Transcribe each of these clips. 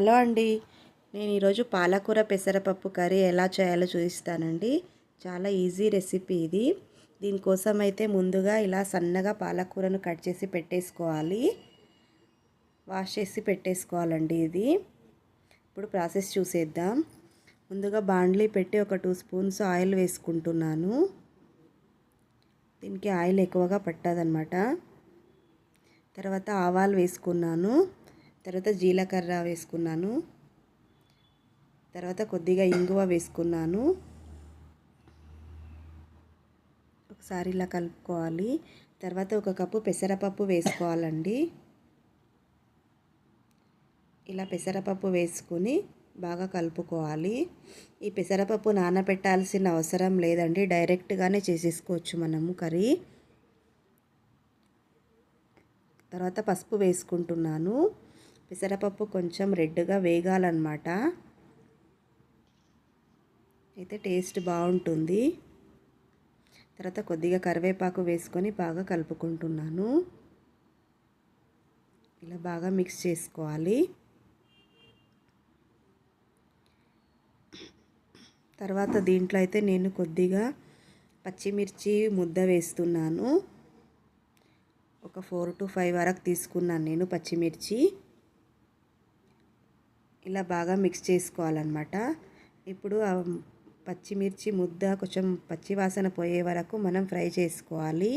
Hello అండి. నేను ఈరోజు పాలకూర పెసరపప్పు కర్రీ ఎలా చేయాలో చూపిస్తానండి. చాలా ఈజీ రెసిపీ ఇది. దీనికోసం అయితే ముందుగా ఇలా సన్నగా పాలకూరను కట్ చేసి పెట్టేసుకోవాలి. వాష్ చేసి పెట్టేసుకోవాలండి ఇది. ఇప్పుడు ప్రాసెస్ చూసేద్దాం. ముందుగా బాండ్లీ పెట్టి ఒక టూ స్పూన్స్ ఆయిల్ వేసుకుంటున్నాను. దీనికి ఆయిల్ ఎక్కువగా పట్టదనమాట తర్వాత ఆవాలు వేసుకున్నాను. తర్వాత జీలకర్ర వేసుకున్నాను. తర్వాత కొద్దిగా ఇంగువ వేసుకున్నాను. ఒకసారి ఇలా కలుపుకోవాలి. తర్వాత ఒక కప్పు పెసరపప్పు వేసుకోవాలండి. ఇలా పెసరపప్పు వేసుకుని బాగా కలుపుకోవాలి. ఈ పెసరపప్పు నానబెట్టాల్సిన అవసరం లేదండి. డైరెక్ట్గానే చేసేసుకోవచ్చు మనము కర్రీ. తర్వాత పసుపు వేసుకుంటున్నాను. పెసరపప్పు కొంచెం రెడ్గా వేగాలన్నమాట. అయితే టేస్ట్ బాగుంటుంది. తర్వాత కొద్దిగా కరివేపాకు వేసుకొని బాగా కలుపుకుంటున్నాను. ఇలా బాగా మిక్స్ చేసుకోవాలి. తర్వాత దీంట్లో అయితే నేను కొద్దిగా పచ్చిమిర్చి ముద్ద వేస్తున్నాను. ఒక ఫోర్ టు ఫైవ్ వరకు తీసుకున్నాను నేను పచ్చిమిర్చి. ఇలా బాగా మిక్స్ చేసుకోవాలన్నమాట. ఇప్పుడు పచ్చిమిర్చి ముద్ద కొంచెం పచ్చి వాసన పోయే వరకు మనం ఫ్రై చేసుకోవాలి.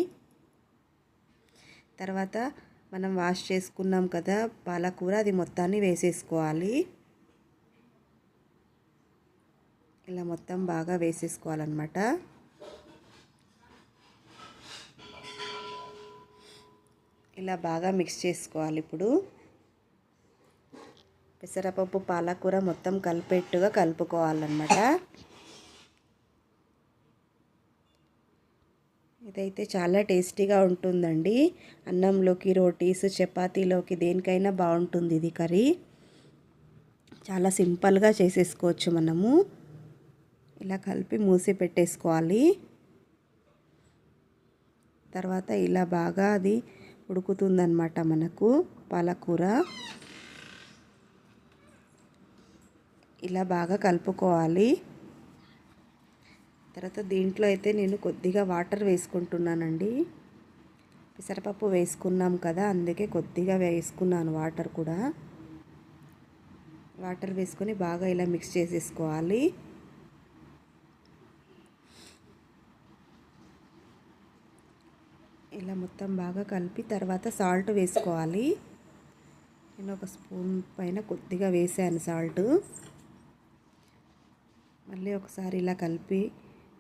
తర్వాత మనం వాష్ చేసుకున్నాం కదా పాలకూర అది మొత్తాన్ని వేసేసుకోవాలి. ఇలా మొత్తం బాగా వేసేసుకోవాలన్నమాట. ఇలా బాగా మిక్స్ చేసుకోవాలి ఇప్పుడు. పెసరపప్పు పాలకూర మొత్తం కలిపేట్టుగా కలుపుకోవాలన్నమాట. ఇదైతే చాలా టేస్టీగా ఉంటుందండి. అన్నంలోకి రోటీస్ చపాతీలోకి దేనికైనా బాగుంటుంది ఇది కర్రీ. చాలా సింపుల్గా చేసేసుకోవచ్చు మనము. ఇలా కలిపి మూసి పెట్టేసుకోవాలి. తర్వాత ఇలా బాగా అది ఉడుకుతుందన్నమాట మనకు పాలకూర. ఇలా బాగా కలుపుకోవాలి. తర్వాత దీంట్లో అయితే నేను కొద్దిగా వాటర్ వేసుకుంటున్నానండి. పెసరపప్పు వేసుకున్నాం కదా అందుకే కొద్దిగా వేసుకున్నాను వాటర్ కూడా. వాటర్ వేసుకొని బాగా ఇలా మిక్స్ చేసేసుకోవాలి. ఇలా మొత్తం బాగా కలిపి తర్వాత సాల్ట్ వేసుకోవాలి. నేను ఒక స్పూన్ పైన కొద్దిగా వేసాను సాల్ట్. మళ్ళీ ఒకసారి ఇలా కలిపి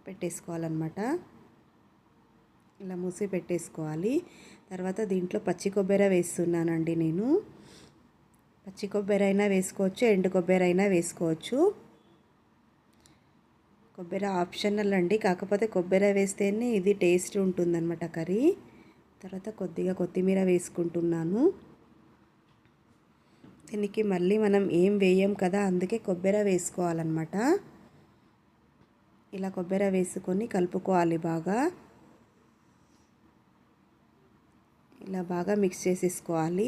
పెట్టేసుకోవాలన్నమాట. ఇలా మూసి పెట్టేసుకోవాలి. తర్వాత దీంట్లో పచ్చి కొబ్బరి వేస్తున్నానండి నేను. పచ్చి కొబ్బరి అయినా వేసుకోవచ్చు ఎండు కొబ్బరి అయినా వేసుకోవచ్చు. కొబ్బరి ఆప్షనల్ అండి. కాకపోతే కొబ్బరి వేస్తేనే ఇది టేస్ట్ ఉంటుందన్నమాట కర్రీ. తర్వాత కొద్దిగా కొత్తిమీర వేసుకుంటున్నాను. దీనికి మళ్ళీ మనం ఏం వేయం కదా అందుకే కొబ్బరి వేసుకోవాలన్నమాట. ఇలా కొబ్బరి వేసుకొని కలుపుకోవాలి బాగా. ఇలా బాగా మిక్స్ చేసేసుకోవాలి.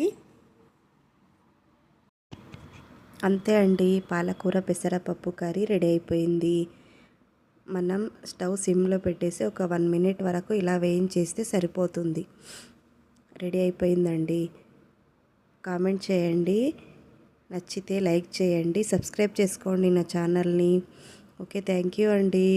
అంతే అండి పాలకూర పెసరపప్పు కర్రీ రెడీ అయిపోయింది. మనం స్టవ్ సిమ్లో పెట్టేసి ఒక వన్ మినిట్ వరకు ఇలా వేయించేస్తే సరిపోతుంది. రెడీ అయిపోయిందండి. కామెంట్ చేయండి. నచ్చితే లైక్ చేయండి. సబ్స్క్రైబ్ చేసుకోండి నా ఛానల్ని. ఓకే థ్యాంక్ యూ అండి.